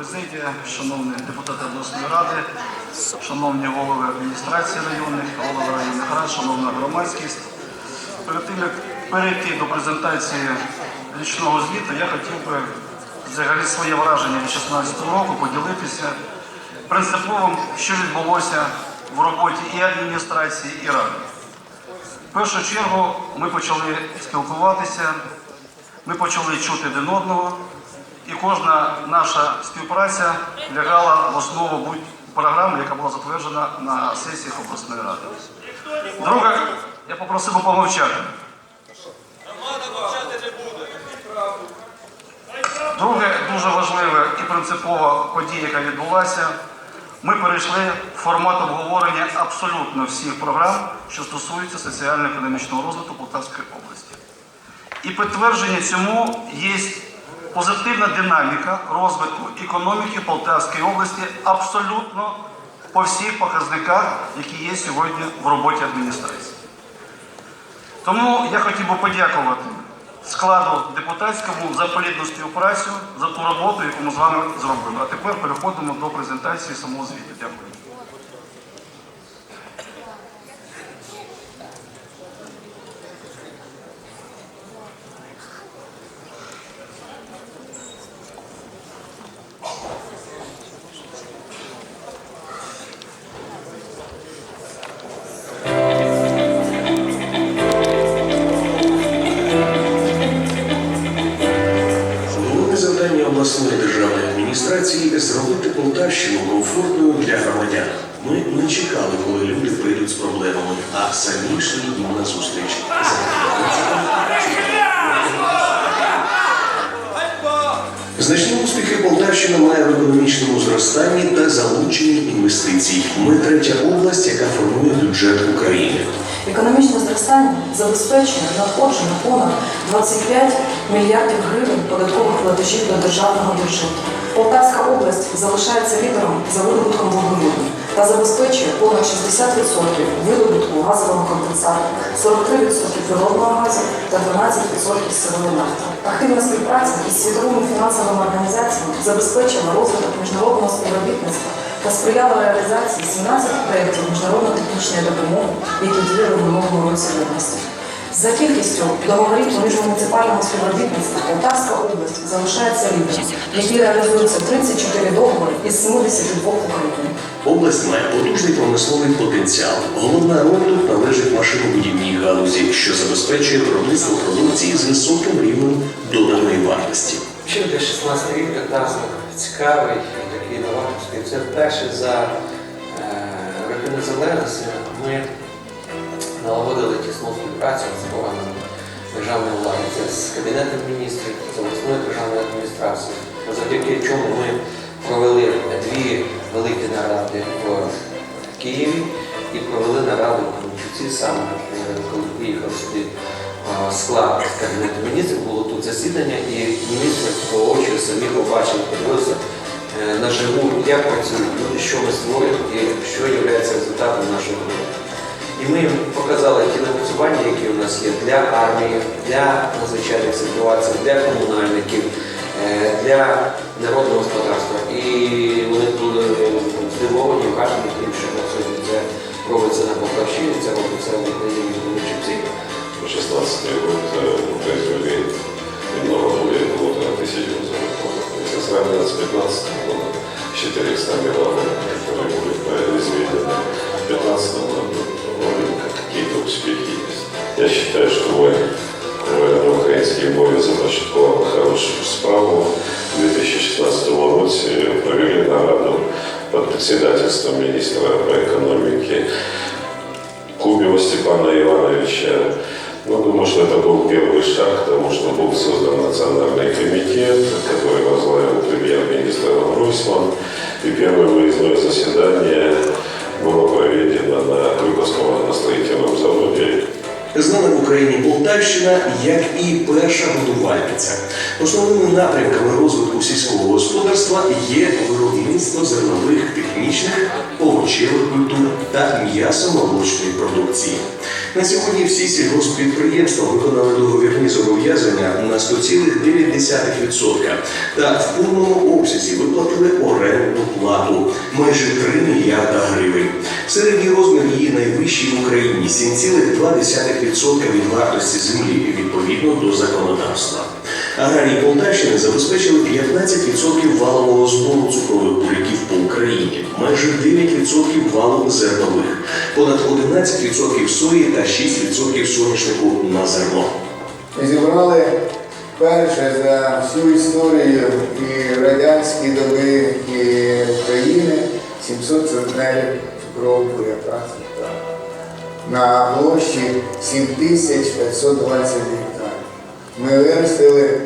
президія, шановні депутати обласної ради, шановні голови адміністрації районних, голови районних рад, шановна громадськість. Перед тим, як перейти до презентації річного звіту, я хотів би взагалі своє враження від 2016 року поділитися принциповим, що відбулося в роботі і адміністрації, і ради. В першу чергу ми почали спілкуватися, ми почали чути один одного, і кожна наша співпраця лягала в основу будь програми, яка була затверджена на сесіях обласної ради. Друге, я попросив би помовчати. Друге, дуже важливе і принципова подія, яка відбулася, ми перейшли в формат обговорення абсолютно всіх програм, що стосуються соціально-економічного розвитку Полтавської області. І підтвердження цьому є позитивна динаміка розвитку економіки Полтавської області абсолютно по всіх показниках, які є сьогодні в роботі адміністрації. Тому я хотів би подякувати складу депутатському за плідну співпрацю, за ту роботу, яку ми з вами зробили. А тепер переходимо до презентації самого звіту. Дякую. Зробити Полтавщину комфортною для громадян. Ми не чекали, коли люди прийдуть з проблемами, а самі йшли їм на зустріч. Значні успіхи Полтавщина має в економічному зростанні та залученні інвестицій. Ми третя область, яка формує бюджет України. Економічне зростання забезпечує надходження понад 25 мільярдів гривень податкових платежів до державного бюджету. Полтавська область залишається лідером за видобутком вуглеводню та забезпечує понад 60% видобутку газового конденсату, 43% природного газу та 12% сировини нафти. Активна співпраця із світовими фінансовими організаціями забезпечила розвиток міжнародного співробітництва та сприяла реалізації 17 проєктів міжнародно-технічної допомоги, які діяли в минулому році в. За кількістю договорів по міжмуніципальному співробітництву Полтавська область залишається лідером, які реалізуються 34 договори із 72 в Україні. Область має потужний промисловий потенціал. Головна роль тут належить машинобудівній галузі, що забезпечує виробництво продукції з високим рівнем доданої вартості. Ще для 16 рік прекрасно цікавий і такий новаторський. Це вперше за е, роки незалежності ми налагодили тісну співпрацю з органами державної влади. Це з Кабінетом міністрів, з обласною державною адміністрацією, завдяки чому ми провели дві великі наради в Києві і провели нараду в Кременчуці саме, коли приїхав сюди склад Кабінету міністрів, було тут засідання, і міністр очі самі побачили, подивився е, наживу, як працюють люди, що ми створюємо і що є результатом нашої роботи. І ми їм показали ті напрацювання, які у нас є для армії, для надзвичайних ситуацій, для комунальників, е, для народного господарства. І вони були здивовані, вражені тим, що на сьогодні це робиться на Полтавщині, це робиться в Україні в Кременчуці. 16 год э, произвели немного более полутора тысяч грузовиков. Если сравнивать с 15 годом, с 400 миллионов, которые были произведены в 15 году, вроде как какие-то успехи есть. Я считаю, что мы в українській мові започаткували хорошу справу. У 2016 році провели нараду под председательством министра по экономике Кубева Степана Ивановича. Ну, думаю, что это был первый шаг к тому, что был создан национальный комитет, который возглавил премьер-министр Гройсман. И первое выездное заседание было проведено на Крюковском заводі з Знана в Україні Полтавщина як і перша годувальниця. Основними напрямками розвитку сільського господарства є виробництво зернових, технічних, овочевих культур та м'ясо-молочної продукції. На сьогодні всі сільгосппідприємства виконали договірні зобов'язання на 100,9% та в повному обсязі виплатили орендну плату майже 3 мільярда гривень. Середній розмір її найвищий в Україні 7,2% від вартості землі відповідно до законодавства. Аграрії Полтавщини забезпечили 15% валового збору цукрових буряків по Україні, майже 9% валу зернових, понад 11% сої та 6% соняшнику на зерно. Зібрали перше за всю історію і радянські доби, і України 700 центнерів цукрового буряка на площі 7520 гектарів. Ми виростили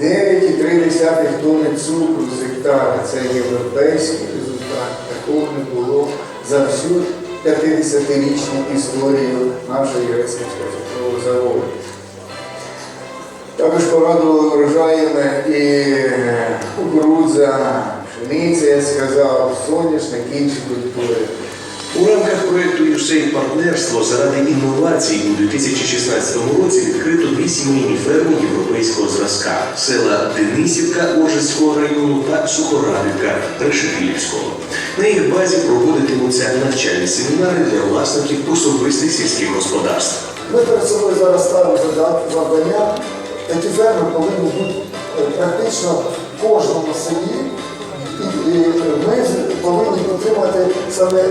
9,3 тонни цукру з гектара. Це європейський результат. Такого не було за всю 50-річну історію нашого Єрецького цукрового заводу. Також порадували врожаями і е, кукурудза, пшениця, я сказав, соняшник, інші культури. Проєкту «Юсейн партнерство заради інновацій у 2016 році відкрито дві сімейні ферми європейського зразка села Денисівка Ожицького району та Сухорадівка Решетилівського. На їх базі проводитимуться навчальні семінари для власників особистих сільських господарств. Ми перед собою зараз ставимо завдання. Такі ферми повинні бути е, практично в кожному селі. І, ми повинні підтримати саме